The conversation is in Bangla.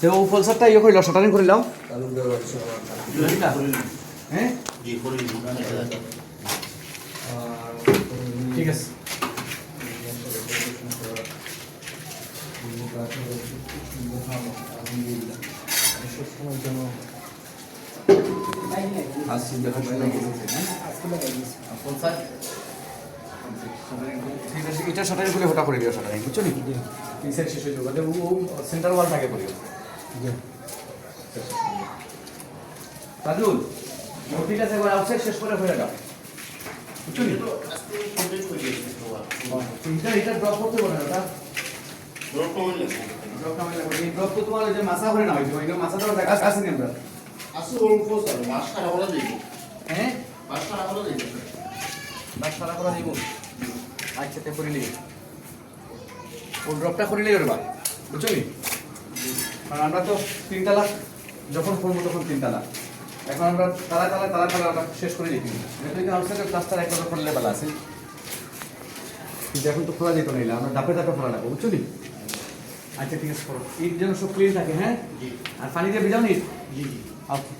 তো ও ফলসারটা ইয়ে করিল শাটারিং করিলাম হ্যাঁ ঠিক আছে আসছি করতেছে হ্যাঁ ঠিক আছে এটা শাটারিং করে ওটা করে দিও শাটারিং বুঝছ নি? তিন সাইড শেষ হয়ে যাবে? ও সেন্টার ওয়াল থাকে করিও তাজুল ও ঠিক আছে এবার আউটসাইড শেষ করে হয়ে যাও বুঝছ নি? এটা এটা ড্রপ করতে পারে না ড্রপ কামাই লাগবে এই ড্রপ তো তোমার যে মাসা করে না হইছে ওই তো দেখা আছে নি আমরা। হ্যাঁ? বাস সারা করা দিব আচ্ছা তে করিলি ও ড্রপটা করিলি ওর বা বুঝছ নি কারণ আমরা তো তিন তালা যখন করব তখন তিন তালা এখন আমরা তালা তালা তালা তালা আমরা শেষ করে দিই কিন্তু। আউটসাইডের প্লাস্টার একটা করলে বেলা আছে। কিন্তু এখন তো খোলা যেত না আমরা ডাপে ডাপে খোলা লাগবো বুঝছ নি আচ্ছা ঠিক আছে করো। ইট যেন সব ক্লিন থাকে হ্যাঁ? আর পানি দিয়ে ভিজাও নি? আচ্ছা।